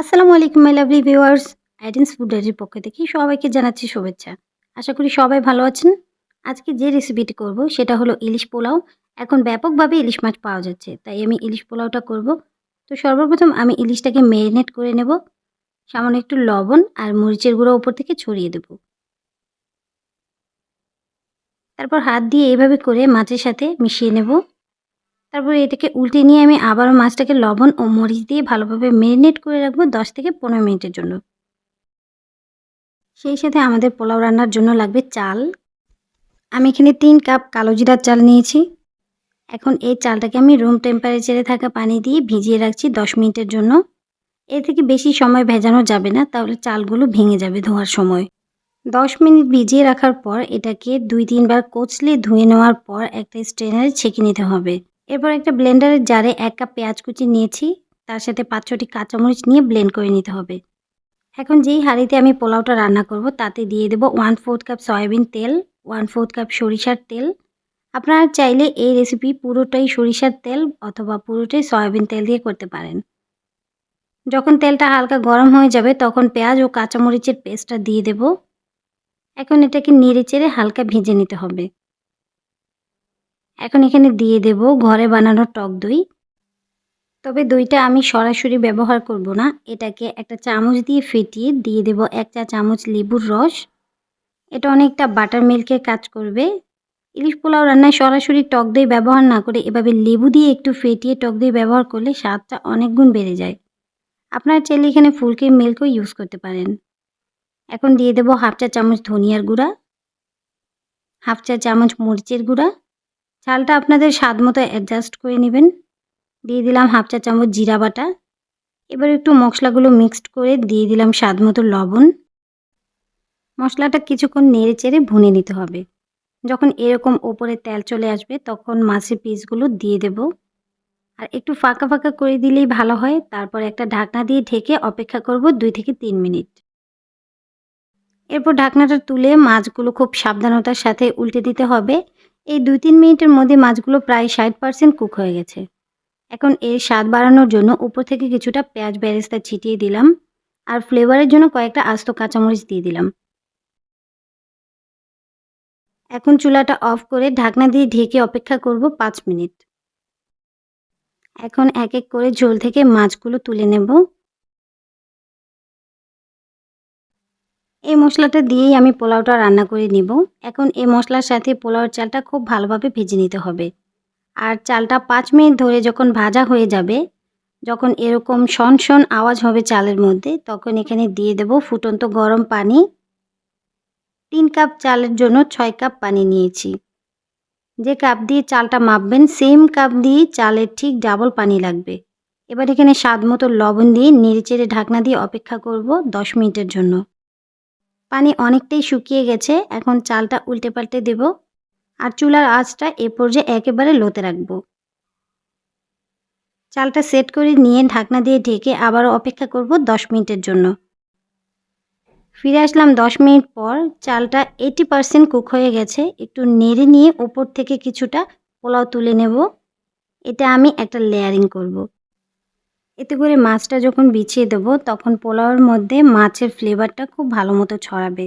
আসসালামু আলাইকুম my lovely viewers Aiden's food ডায়েরির পক্ষ থেকে সবাইকে জানাচ্ছি শুভেচ্ছা। আশা করি সবাই ভালো আছেন। আজকে যে রেসিপিটি করব, সেটা হলো ইলিশ পোলাও। এখন ব্যাপকভাবে ইলিশ মাছ পাওয়া যাচ্ছে, তাই আমি ইলিশ পোলাওটা করব। তো সর্বপ্রথম আমি ইলিশটাকে ম্যারিনেট করে নেব। সামান্য একটু লবণ আর মরিচের গুঁড়ো উপর থেকে ছড়িয়ে দেব। তারপর হাত দিয়ে এইভাবে করে মাছের সাথে মিশিয়ে নেব। তারপর এটাকে উল্টে নিয়ে আমি আবারও মাছটাকে লবণ ও মরিচ দিয়ে ভালোভাবে ম্যারিনেট করে রাখব দশ থেকে পনেরো মিনিটের জন্য। সেই সাথে আমাদের পোলাও রান্নার জন্য লাগবে চাল। আমি এখানে তিন কাপ কালো জিরার চাল নিয়েছি। এখন এই চালটাকে আমি রুম টেম্পারেচারে থাকা পানি দিয়ে ভিজিয়ে রাখছি দশ মিনিটের জন্য। এর থেকে বেশি সময় ভেজানো যাবে না, তাহলে চালগুলো ভেঙে যাবে ধোয়ার সময়। দশ মিনিট ভিজিয়ে রাখার পর এটাকে দুই তিনবার কোচলে ধুয়ে নেওয়ার পর একটা স্ট্রেনারে ছেঁকে নিতে হবে। এরপর একটা ব্লেন্ডারের জারে এক কাপ পেঁয়াজ কুচি নিয়েছি। তার সাথে পাঁচ ছটি কাঁচামরিচ নিয়ে ব্লেন্ড করে নিতে হবে। এখন যেই হাঁড়িতে আমি পোলাওটা রান্না করব, তাতে দিয়ে দেবো ওয়ান ফোর্থ কাপ সয়াবিন তেল, ওয়ান ফোর্থ কাপ সরিষার তেল। আপনারা চাইলে এই রেসিপি পুরোটাই সরিষার তেল অথবা পুরোটাই সয়াবিন তেল দিয়ে করতে পারেন। যখন তেলটা হালকা গরম হয়ে যাবে, তখন পেঁয়াজ ও কাঁচামরিচের পেস্টটা দিয়ে দেব। এখন এটাকে নেড়ে চেড়ে হালকা ভেজে নিতে হবে। এখন এখানে দিয়ে দেব ঘরে বানানো টক দই। তবে দইটা আমি সরাসরি ব্যবহার করব না। এটাকে একটা চামচ দিয়ে ফেটিয়ে দিয়ে দেব এক চা চামচ লেবুর রস। এটা অনেকটা বাটার মিল্কের কাজ করবে। ইলিশ পোলাও রান্নায় সরাসরি টক দই ব্যবহার না করে এভাবে লেবু দিয়ে একটু ফেটিয়ে টক দই ব্যবহার করলে স্বাদটা অনেক গুণ বেড়ে যায়। আপনার চাইলে এখানে ফুলকে মিল্কও ইউজ করতে পারেন। এখন দিয়ে দেব হাফ চা চামচ ধনিয়ার গুঁড়া, হাফ চা চামচ মরিচের গুঁড়া চালটা আপনাদের স্বাদ মতো অ্যাডজাস্ট করে নেবেন। দিয়ে দিলাম হাফ চা চামচ জিরা বাটা। এবার একটু মশলাগুলো মিক্সড করে দিয়ে দিলাম স্বাদ মতো লবণ। মশলাটা কিছুক্ষণ নেড়ে চেড়ে ভুনে নিতে হবে। যখন এরকম ওপরে তেল চলে আসবে, তখন মাছের পিসগুলো দিয়ে দেব। আর একটু ফাঁকা ফাঁকা করে দিলেই ভালো হয়। তারপর একটা ঢাকনা দিয়ে ঢেকে অপেক্ষা করব দুই থেকে তিন মিনিট। এরপর ঢাকনাটা তুলে মাছগুলো খুব সাবধানতার সাথে উল্টে দিতে হবে। এই দুই তিন মিনিটের মধ্যে মাছগুলো প্রায় ষাট পার্সেন্ট কুক হয়ে গেছে। এখন এর স্বাদ বাড়ানোর জন্য উপর থেকে কিছুটা পেঁয়াজ বেরেস্তা ছিটিয়ে দিলাম আর ফ্লেভারের জন্য কয়েকটা আস্ত কাঁচামরিচ দিয়ে দিলাম। এখন চুলাটা অফ করে ঢাকনা দিয়ে ঢেকে অপেক্ষা করব পাঁচ মিনিট। এখন এক এক করে ঝোল থেকে মাছগুলো তুলে নেব। এই মশলাটা দিয়েই আমি পোলাওটা রান্না করে নিব। এখন এই মশলার সাথে পোলাওর চালটা খুব ভালোভাবে ভেজে নিতে হবে। আর চালটা পাঁচ মিনিট ধরে যখন ভাজা হয়ে যাবে, যখন এরকম শন শন আওয়াজ হবে চালের মধ্যে, তখন এখানে দিয়ে দেব ফুটন্ত গরম পানি। তিন কাপ চালের জন্য ছয় কাপ পানি নিয়েছি। যে কাপ দিয়ে চালটা মাপবেন, সেম কাপ দিয়ে চালের ঠিক ডাবল পানি লাগবে। এবার এখানে স্বাদ মতো লবণ দিয়ে নেড়েচেড়ে ঢাকনা দিয়ে অপেক্ষা করব দশ মিনিটের জন্য। পানি অনেকটাই শুকিয়ে গেছে, এখন চালটা উল্টে পাল্টে দেব। আর চুলার আঁচটা এ পর্যায়ে একেবারে লোতে রাখব। চালটা সেট করে নিয়ে ঢাকনা দিয়ে ঢেকে আবারও অপেক্ষা করব দশ মিনিটের জন্য। ফিরে আসলাম দশ মিনিট পর, চালটা এইটি পারসেন্ট কুক হয়ে গেছে। একটু নেড়ে নিয়ে ওপর থেকে কিছুটা পোলাও তুলে নেব। এটা আমি একটা লেয়ারিং করব। এতে করে মাছটা যখন বিছিয়ে দেবো, তখন পোলাওয়ের মধ্যে মাছের ফ্লেভারটা খুব ভালো মতো ছড়াবে।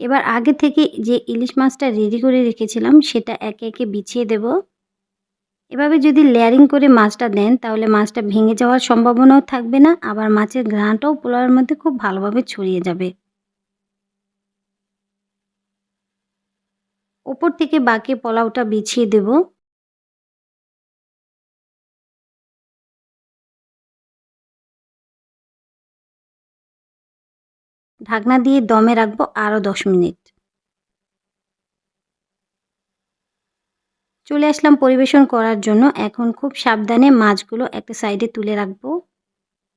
এবার আগে থেকে যে ইলিশ মাছটা রেডি করে রেখেছিলাম, সেটা একে একে বিছিয়ে দেব। এভাবে যদি লেয়ারিং করে মাছটা দেন, তাহলে মাছটা ভেঙে যাওয়ার সম্ভাবনাও থাকবে না, আবার মাছের ঘ্রাণটাও পোলাওয়ের মধ্যে খুব ভালোভাবে ছড়িয়ে যাবে। ওপর থেকে বাকি পোলাওটা বিছিয়ে দেব। ঢাকনা দিয়ে দমে রাখব আরও দশ মিনিট। চলে আসলাম পরিবেশন করার জন্য। এখন খুব সাবধানে মাছগুলো একটা সাইডে তুলে রাখব।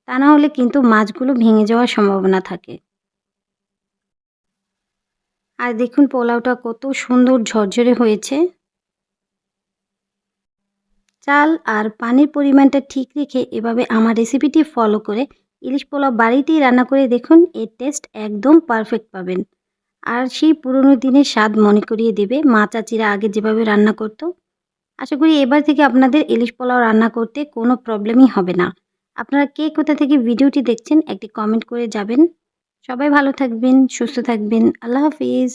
তা না হলে কিন্তু মাছগুলো ভেঙে যাওয়ার সম্ভাবনা থাকে। আর দেখুন পোলাওটা কত সুন্দর ঝরঝরে হয়েছে। চাল আর পানির পরিমাণটা ঠিক রেখে এভাবে আমার রেসিপিটি ফলো করে ইলিশ পোলাও বাড়িতেই রান্না করে দেখুন, এর টেস্ট একদম পারফেক্ট পাবেন। আর সেই পুরনো দিনের স্বাদ মনে করিয়ে দেবে মা চাচিরা আগে যেভাবে রান্না করতো। আশা করি এবার থেকে আপনাদের ইলিশ পোলাও রান্না করতে কোনো প্রবলেমই হবে না। আপনারা কে কোথা থেকে ভিডিওটি দেখছেন একটি কমেন্ট করে যাবেন। সবাই ভালো থাকবেন, সুস্থ থাকবেন, আল্লাহ হাফিজ।